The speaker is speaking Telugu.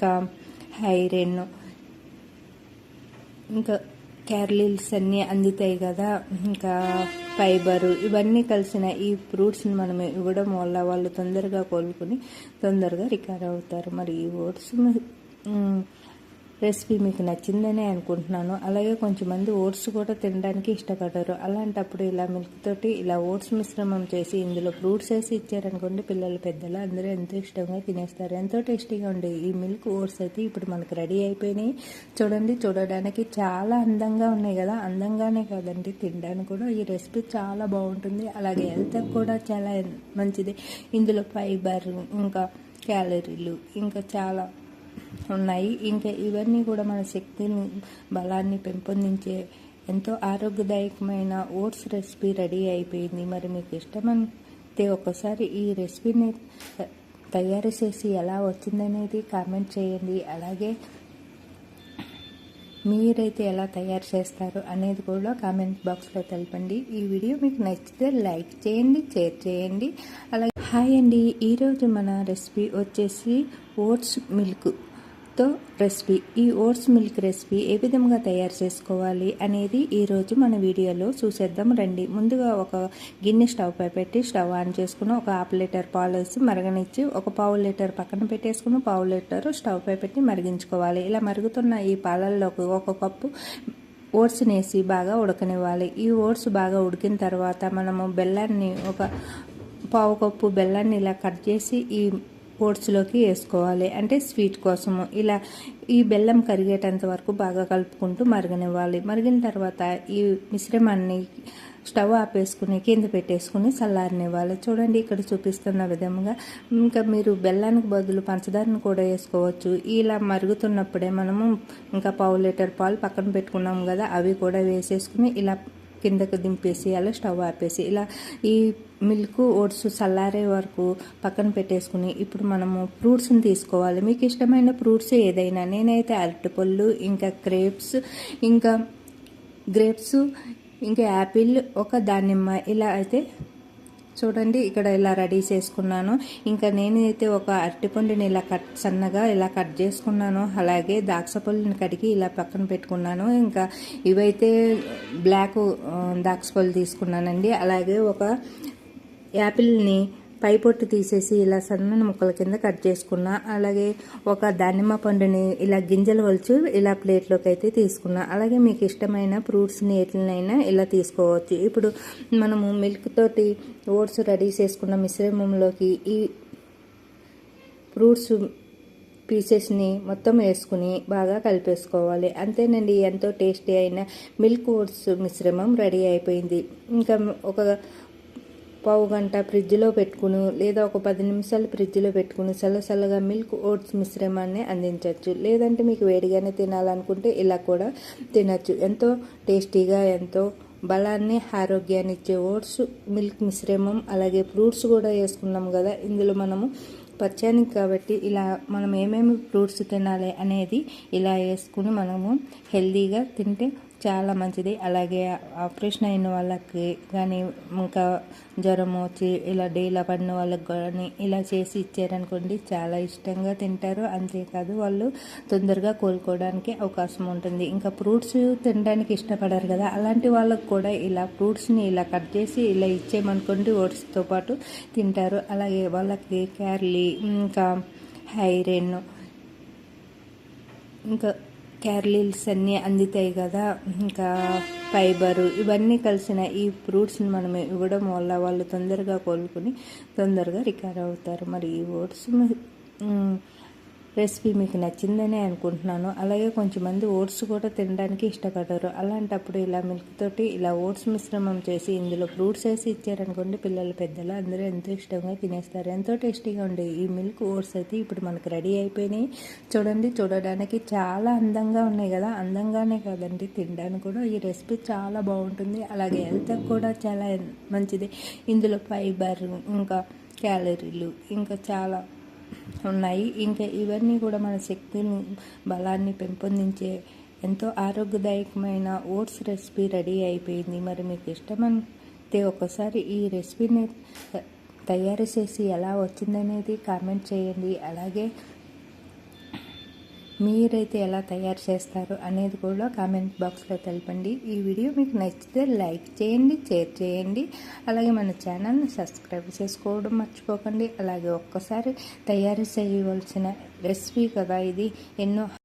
ఇంకా హైరెన్ ఇంకా క్యారలీల్స్ అన్నీ అందుతాయి కదా. ఇంకా ఫైబరు ఇవన్నీ కలిసిన ఈ ఫ్రూట్స్ని మనం ఇవ్వడం వల్ల వాళ్ళు తొందరగా కోలుకుని తొందరగా రికవర్ అవుతారు. మరి ఈ ఓట్స్ రెసిపీ మీకు నచ్చిందనే అనుకుంటున్నాను. అలాగే కొంచెంమంది ఓట్స్ కూడా తినడానికి ఇష్టపడరు. అలాంటప్పుడు ఇలా మిల్క్ తోటి ఇలా ఓట్స్ మిశ్రమం చేసి ఇందులో ఫ్రూట్స్ వేసి ఇచ్చారనుకోండి పిల్లలు పెద్దలు అందరూ ఎంతో ఇష్టంగా తినేస్తారు. ఎంతో టేస్టీగా ఉండే ఈ మిల్క్ ఓట్స్ అయితే ఇప్పుడు మనకు రెడీ అయిపోయినాయి. చూడండి చూడడానికి చాలా అందంగా ఉన్నాయి కదా. అందంగానే కాదండి తినడానికి కూడా. ఈ రెసిపీ చాలా బాగుంటుంది. అలాగే హెల్త్ కూడా చాలా మంచిది. ఇందులో ఫైబర్ ఇంకా క్యాలరీలు ఇంకా చాలా ఉన్నాయి. ఇంకా ఇవన్నీ కూడా మన శక్తిని బలాన్ని పెంపొందించే ఎంతో ఆరోగ్యదాయకమైన ఓట్స్ రెసిపీ రెడీ అయిపోయింది. మరి మీకు ఇష్టమైతే ఒకసారి ఈ రెసిపీని తయారు చేసి ఎలా వచ్చిందనేది కామెంట్ చేయండి. అలాగే మీరైతే ఎలా తయారు చేస్తారు అనేది కూడా కామెంట్ బాక్స్లో తెలపండి. ఈ వీడియో మీకు నచ్చితే లైక్ చేయండి షేర్ చేయండి. అలాగే హాయ్ అండి. ఈరోజు మన రెసిపీ వచ్చేసి ఓట్స్ మిల్క్. మిల్క్తో రెసిపీ ఈ ఓట్స్ మిల్క్ రెసిపీ ఏ విధంగా తయారు చేసుకోవాలి అనేది ఈరోజు మన వీడియోలో చూసేద్దాం రండి. ముందుగా ఒక గిన్నె స్టవ్ పై పెట్టి స్టవ్ ఆన్ చేసుకుని ఒక హాఫ్ లీటర్ పాలు వేసి మరగనిచ్చి ఒక పావు లీటర్ పక్కన పెట్టేసుకుని పావు లీటర్ స్టవ్ పై పెట్టి మరిగించుకోవాలి. ఇలా మరుగుతున్న ఈ పాలల్లోకి ఒక కప్పు ఓట్స్ వేసి బాగా ఉడకనివ్వాలి. ఈ ఓట్స్ బాగా ఉడికిన తర్వాత మనము బెల్లాన్ని ఒక పావు కప్పు బెల్లాన్ని ఇలా కట్ చేసి ఈ ఓట్స్లోకి వేసుకోవాలి. అంటే స్వీట్ కోసము. ఇలా ఈ బెల్లం కరిగేటంత వరకు బాగా కలుపుకుంటూ మరగనివ్వాలి. మరిగిన తర్వాత ఈ మిశ్రమాన్ని స్టవ్ ఆపేసుకుని కింద పెట్టేసుకుని చల్లారనివ్వాలి. చూడండి ఇక్కడ చూపిస్తున్న విధంగా ఇంకా మీరు బెల్లానికి బదులు పంచదారను కూడా వేసుకోవచ్చు. ఇలా మరుగుతున్నప్పుడే మనము ఇంకా పావు లీటర్ పాలు పక్కన పెట్టుకున్నాం కదా అవి కూడా వేసేసుకుని ఇలా కిందకు దింపేసి అలా స్టవ్ ఆపేసి ఇలా ఈ మిల్క్ ఓట్స్ చల్లారే వరకు పక్కన పెట్టేసుకుని ఇప్పుడు మనము ఫ్రూట్స్ని తీసుకోవాలి. మీకు ఇష్టమైన ఫ్రూట్స్ ఏదైనా నేనైతే అరటిపళ్ళు ఇంకా క్రేప్స్ ఇంకా గ్రేప్స్ ఇంకా యాపిల్ ఒక దానిమ్మ ఇలా అయితే చూడండి ఇక్కడ ఇలా రెడీ చేసుకున్నాను. ఇంకా నేనైతే ఒక అరటిపండుని ఇలా కట్ సన్నగా ఇలా కట్ చేసుకున్నాను. అలాగే ద్రాక్ష పళ్ళుని కడిగి ఇలా పక్కన పెట్టుకున్నాను. ఇంకా ఇవైతే బ్లాక్ ద్రాక్ష పళ్ళు తీసుకున్నానండి. అలాగే ఒక యాపిల్ని పై పొట్టు తీసేసి ఇలా సన్నని ముక్కల కింద కట్ చేసుకున్నా. అలాగే ఒక దానిమ్మ పండుని ఇలా గింజలు వలిచి ఇలా ప్లేట్లోకి అయితే తీసుకున్నా. అలాగే మీకు ఇష్టమైన ఫ్రూట్స్ని ఎట్లనైనా ఇలా తీసుకోవచ్చు. ఇప్పుడు మనము మిల్క్ తోటి ఓట్స్ రెడీ చేసుకున్న మిశ్రమంలోకి ఈ ఫ్రూట్స్ పీసెస్ని మొత్తం వేసుకుని బాగా కలిపేసుకోవాలి. అంతేనండి ఎంతో టేస్టీ అయిన మిల్క్ ఓట్స్ మిశ్రమం రెడీ అయిపోయింది. ఇంకా ఒక పావు గంట ఫ్రిడ్జ్లో పెట్టుకుని లేదా ఒక పది నిమిషాలు ఫ్రిడ్జ్లో పెట్టుకుని. చల్లచల్లగా మిల్క్ ఓట్స్ మిశ్రమాన్ని అందించవచ్చు లేదంటే మీకు వేడిగానే తినాలనుకుంటే ఇలా కూడా తినచ్చు. ఎంతో టేస్టీగా ఎంతో బలాన్ని ఆరోగ్యాన్ని ఇచ్చే ఓట్స్ మిల్క్ మిశ్రమం అలాగే ఫ్రూట్స్ కూడా వేసుకున్నాం కదా. ఇందులో మనము పచ్చానికి కాబట్టి ఇలా మనం ఏమేమి ఫ్రూట్స్ తినాలి అనేది ఇలా వేసుకుని మనము హెల్దీగా తింటే చాలా మంచిది. అలాగే ఆపరేషన్ అయిన వాళ్ళకి కానీ ఇంకా జ్వరం వచ్చి ఇలా డేలా పడిన వాళ్ళకి కానీ ఇలా చేసి ఇచ్చారనుకోండి చాలా ఇష్టంగా తింటారు. అంతేకాదు వాళ్ళు తొందరగా కోలుకోవడానికి అవకాశం ఉంటుంది. ఇంకా ఫ్రూట్స్ తినడానికి ఇష్టపడరు కదా. అలాంటి వాళ్ళకి కూడా ఇలా ఫ్రూట్స్ని ఇలా కట్ చేసి ఇలా ఇచ్చేయమనుకోండి ఓట్స్తో పాటు తింటారు. అలాగే వాళ్ళకి క్యార్లీ ఇంకా హైరెన్ ఇంకా క్యారలీల్స్ అన్నీ అందుతాయి కదా. ఇంకా ఫైబరు ఇవన్నీ కలిసిన ఈ ఫ్రూట్స్ని మనం ఇవ్వడం వల్ల వాళ్ళు తొందరగా కోలుకుని తొందరగా రికవర్ అవుతారు. మరి ఈ ఓట్స్ రెసిపీ మీకు నచ్చిందనే అనుకుంటున్నాను. అలాగే కొంచెంమంది ఓట్స్ కూడా తినడానికి ఇష్టపడరు. అలాంటప్పుడు ఇలా మిల్క్ తోటి ఇలా ఓట్స్ మిశ్రమం చేసి ఇందులో ఫ్రూట్స్ వేసి ఇచ్చారనుకోండి పిల్లలు పెద్దలు అందరూ ఎంతో ఇష్టంగా తినేస్తారు. ఎంతో టేస్టీగా ఉండే ఈ మిల్క్ ఓట్స్ అయితే ఇప్పుడు మనకు రెడీ అయిపోయినాయి. చూడండి చూడడానికి చాలా అందంగా ఉన్నాయి కదా. అందంగానే కాదండి తినడానికి కూడా. ఈ రెసిపీ చాలా బాగుంటుంది. అలాగే హెల్త్ కూడా చాలా మంచిది. ఇందులో ఫైబర్ ఇంకా క్యాలరీలు ఇంకా చాలా ఉన్నాయి. ఇంకా ఇవన్నీ కూడా మన శక్తిని బలాన్ని పెంపొందించే ఎంతో ఆరోగ్యదాయకమైన ఓట్స్ రెసిపీ రెడీ అయిపోయింది. మరి మీకు ఇష్టమైతే ఒకసారి ఈ రెసిపీని తయారు చేసి ఎలా వచ్చిందనేది కామెంట్ చేయండి. అలాగే మీరైతే ఎలా తయారు చేస్తారు అనేది కూడా కామెంట్ బాక్స్లో తెలపండి. ఈ వీడియో మీకు నచ్చితే లైక్ చేయండి షేర్ చేయండి. అలాగే మన ఛానల్ని సబ్స్క్రైబ్ చేసుకోవడం మర్చిపోకండి. అలాగే ఒక్కసారి తయారు చేయవలసిన రెసిపీ కదా ఇది. ఎన్నో